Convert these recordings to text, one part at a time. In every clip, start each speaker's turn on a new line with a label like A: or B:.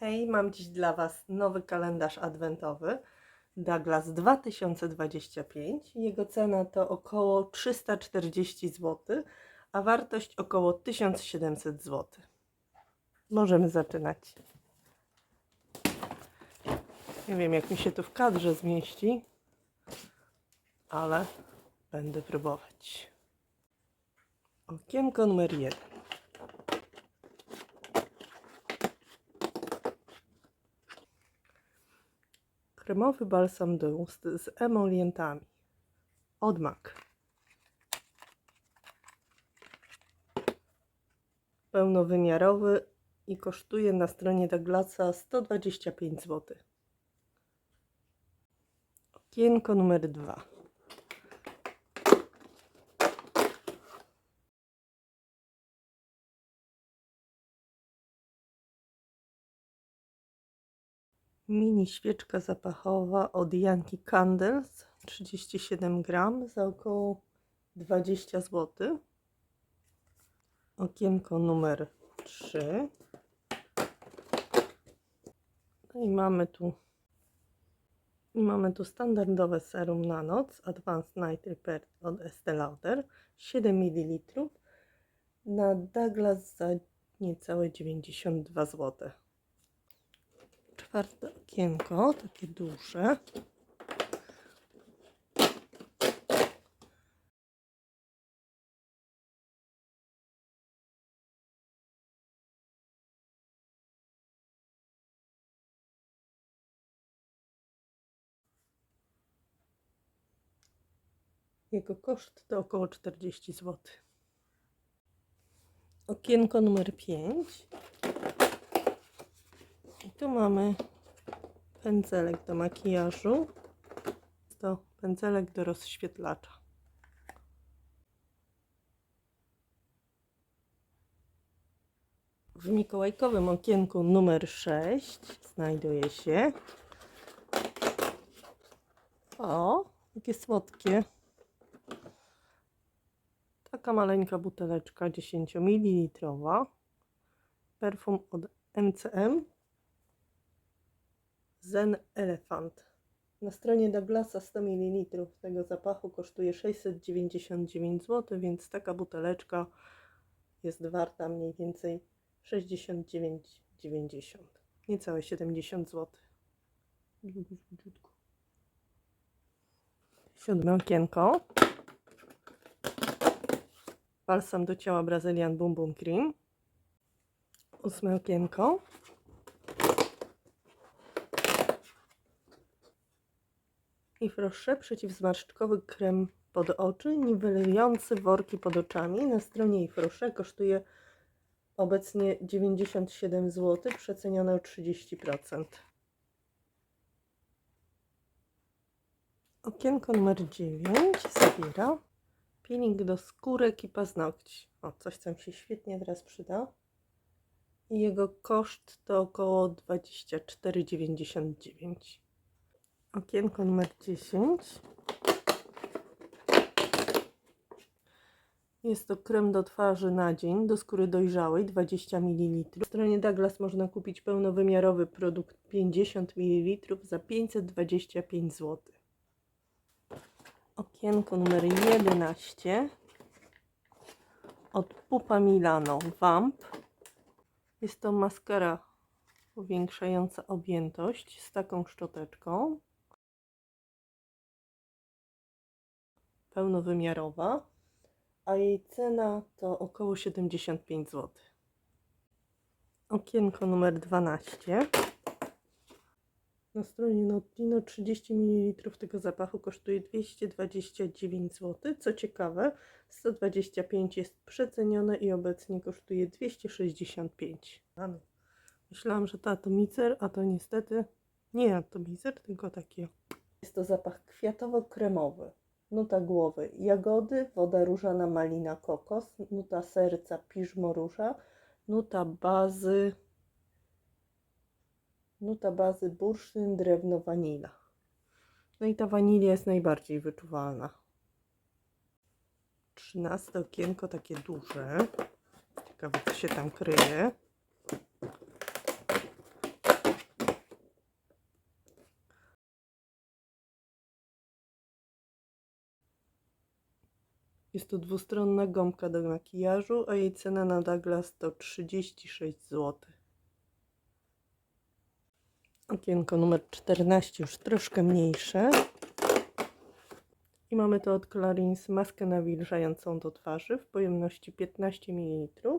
A: Hej, mam dziś dla Was nowy kalendarz adwentowy Douglas 2025. Jego cena to około 340 zł, a wartość około 1700 zł. Możemy zaczynać. Nie wiem, jak mi się to w kadrze zmieści, ale będę próbować. Okienko numer jeden. Kremowy balsam do ust z emolientami. Odmak. Pełnowymiarowy i kosztuje na stronie Douglasa 125 zł. Okienko numer dwa. Mini świeczka zapachowa od Yankee Candles 37 gram za około 20 zł. Okienko numer 3. No i mamy tu i mamy tu standardowe serum na noc Advanced Night Repair od Estee Lauder 7 ml na Douglas za niecałe 92 zł. Czwarte okienko, takie duże. Jego koszt to około 40 zł. Okienko numer 5. Tu mamy pędzelek do makijażu. To pędzelek do rozświetlacza. W mikołajkowym okienku numer 6 znajduje się o, jakie słodkie. Taka maleńka buteleczka 10 ml. Perfum od MCM Zen Elephant. Na stronie Douglasa 100 ml tego zapachu kosztuje 699 zł, więc taka buteleczka jest warta mniej więcej 69,90. Niecałe 70 zł. Siódme okienko. Balsam do ciała Brazilian Bum Bum Cream. Ósme okienko. I przeciwzmarszczkowy krem pod oczy, niwelujący worki pod oczami. Na stronie Ifrosze kosztuje obecnie 97 zł, przecenione o 30%. Okienko numer 9 zawiera peeling do skórek i paznokci. O, coś co mi się świetnie teraz przyda. I jego koszt to około 24,99. Okienko numer 10. Jest to krem do twarzy na dzień, do skóry dojrzałej 20 ml. W stronie Douglas można kupić pełnowymiarowy produkt 50 ml za 525 zł. Okienko numer 11 od Pupa Milano Vamp. Jest to maskara powiększająca objętość z taką szczoteczką. Pełnowymiarowa, a jej cena to około 75 zł. Okienko numer 12. Na stronie Notino 30 ml tego zapachu kosztuje 229 zł. Co ciekawe, 125 jest przecenione i obecnie kosztuje 265. A no. Myślałam, że to atomizer, a to niestety nie atomizer, tylko taki. Jest to zapach kwiatowo-kremowy. Nuta głowy jagody, woda różana malina kokos, nuta serca piżmo róża, nuta bazy nuta bazy bursztyn, drewno, wanila. No i ta wanilia jest najbardziej wyczuwalna. Trzynaste okienko takie duże. Ciekawe co się tam kryje. Jest to dwustronna gąbka do makijażu, a jej cena na Douglas to 36 zł. Okienko numer 14, już troszkę mniejsze. I mamy to od Clarins maskę nawilżającą do twarzy w pojemności 15 ml.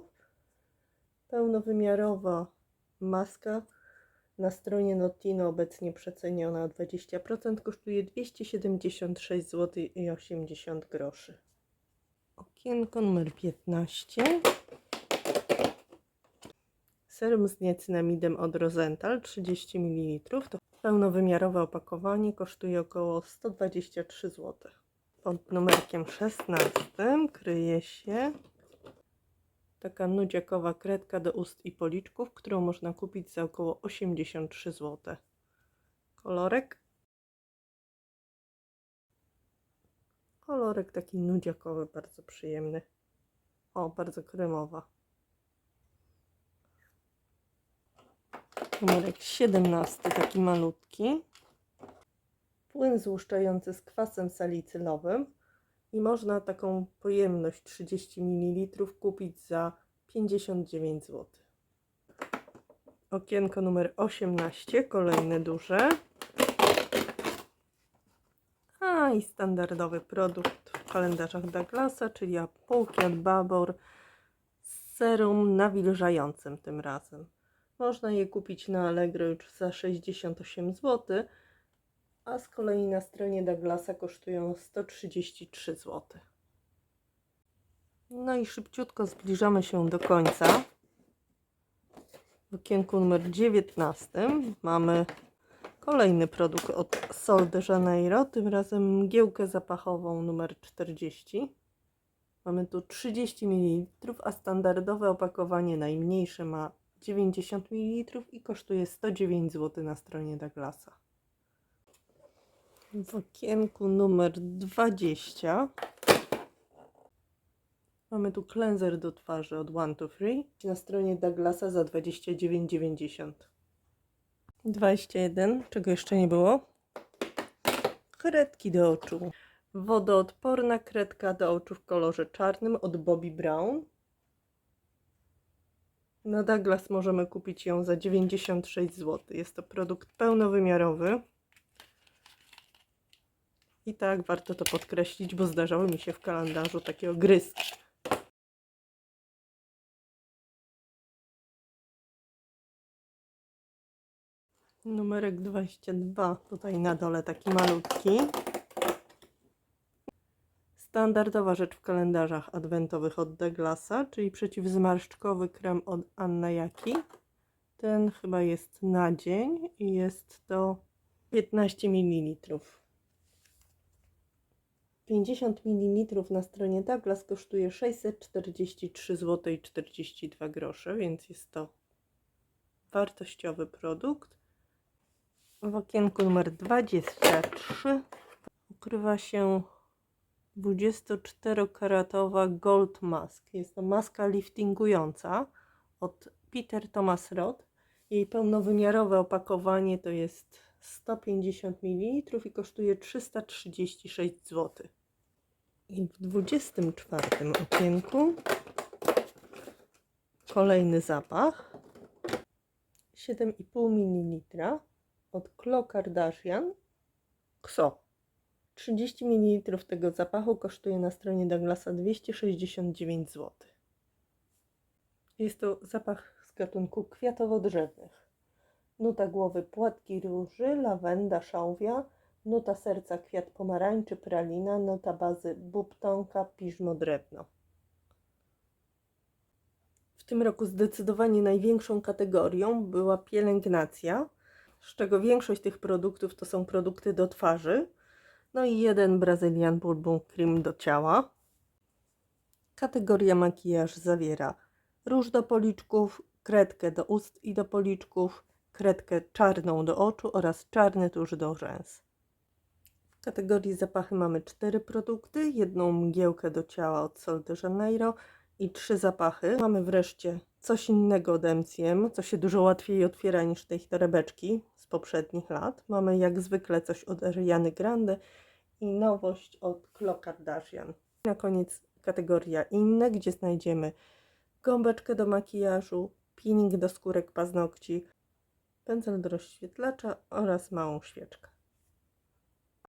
A: Pełnowymiarowa maska na stronie Notino obecnie przeceniona o 20% kosztuje 276 zł i 80 groszy. Okienko numer 15. Serum z niacinamidem od Rosenthal 30 ml. To pełnowymiarowe opakowanie kosztuje około 123 zł. Pod numerkiem 16 kryje się taka nudziakowa kredka do ust i policzków, którą można kupić za około 83 zł. Kolorek. Kolorek taki nudziakowy, bardzo przyjemny. O, bardzo kremowa. Numerek 17, taki malutki. Płyn złuszczający z kwasem salicylowym i można taką pojemność 30 ml kupić za 59 zł. Okienko numer 18, kolejne duże. I standardowy produkt w kalendarzach Douglasa, czyli Połkiat Babor z serum nawilżającym tym razem. Można je kupić na Allegro już za 68 zł, a z kolei na stronie Douglasa kosztują 133 zł. No i szybciutko zbliżamy się do końca. W okienku numer 19 mamy kolejny produkt od Sol de Janeiro, tym razem mgiełkę zapachową numer 40. Mamy tu 30 ml, a standardowe opakowanie najmniejsze ma 90 ml i kosztuje 109 zł na stronie Douglasa. W okienku numer 20 mamy tu cleanser do twarzy od One to Free na stronie Douglasa za 29,90. 21, czego jeszcze nie było? Kredki do oczu. Wodoodporna kredka do oczu w kolorze czarnym od Bobbi Brown. Na Douglas możemy kupić ją za 96 zł. Jest to produkt pełnowymiarowy. I tak warto to podkreślić, bo zdarzały mi się w kalendarzu takie ogryzki. Numerek 22, tutaj na dole taki malutki. Standardowa rzecz w kalendarzach adwentowych od Douglasa, czyli przeciwzmarszczkowy krem od Anna Jaki. Ten chyba jest na dzień i jest to 15 ml. 50 ml na stronie Douglas kosztuje 643 zł i 42 grosze, więc jest to wartościowy produkt. W okienku numer 23 ukrywa się 24-karatowa Gold Mask. Jest to maska liftingująca od Peter Thomas Roth. Jej pełnowymiarowe opakowanie to jest 150 ml i kosztuje 336 zł. I w 24 okienku kolejny zapach 7,5 ml od Khloe Kardashian XO. 30 ml tego zapachu kosztuje na stronie Douglasa 269 zł. Jest to zapach z gatunku kwiatowo-drzewnych. Nuta głowy płatki róży, lawenda, szałwia, nuta serca kwiat pomarańczy, pralina, nuta bazy bubtonka, piżmo, drewno. W tym roku zdecydowanie największą kategorią była pielęgnacja, z czego większość tych produktów to są produkty do twarzy. No i jeden Brazilian Bourbon Cream do ciała. Kategoria makijaż zawiera róż do policzków, kredkę do ust i do policzków, kredkę czarną do oczu oraz czarny tusz do rzęs. W kategorii zapachy mamy cztery produkty, jedną mgiełkę do ciała od Sol de Janeiro i trzy zapachy. Mamy wreszcie coś innego od MCM, co się dużo łatwiej otwiera niż te ich torebeczki z poprzednich lat. Mamy jak zwykle coś od Ariany Grande i nowość od Khloe Kardashian. Na koniec kategoria inne, gdzie znajdziemy gąbeczkę do makijażu, peeling do skórek paznokci, pędzel do rozświetlacza oraz małą świeczkę.